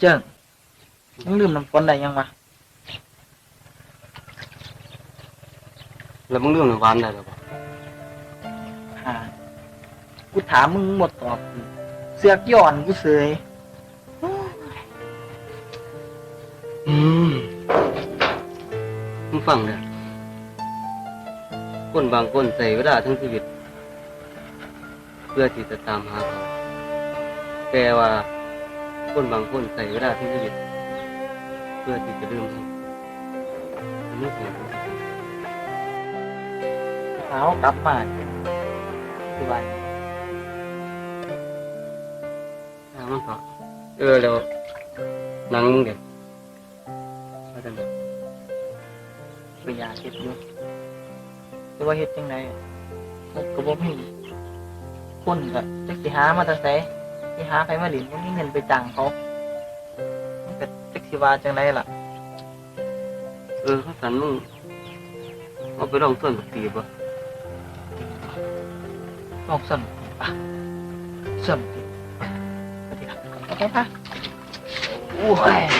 เจิ้งมึงลืมน้ำฝนได้ยังวะแล้วมึงเรื่องน้ำหวานได้หรือเปล่าหากูถามมึงหมดตอบกูเสือกย้อนกูเสยอืมมึงฟังเด้อคนบางคนใส่เวลาทั้งชีวิต เพื่อที่จะตามหาเขาแต่ว่า คนบางคนใส่เวลาทั้งชีวิตเพื่อที่จะลืมเขามันไม่ควรเท้ากลับมาคือว่าทางมันเถอะเออแล้วหนังมึงเด็กว่าจังไดก็อยากเฮ็ดอยู่แต่ว่าเฮ็ดจังไดมันก็บ่มีคนก็จักสิหามาแต่ไส สิหาใครมาหลินบ่มีเงินไปจ้างเขามันก็จักสิว่าจังไดล่ะ เออข้าสันมึงเอาไปลองส่วนบักตีบ่ลองสั่นอะสั่นไปไปดีครับไปไปโอ้ย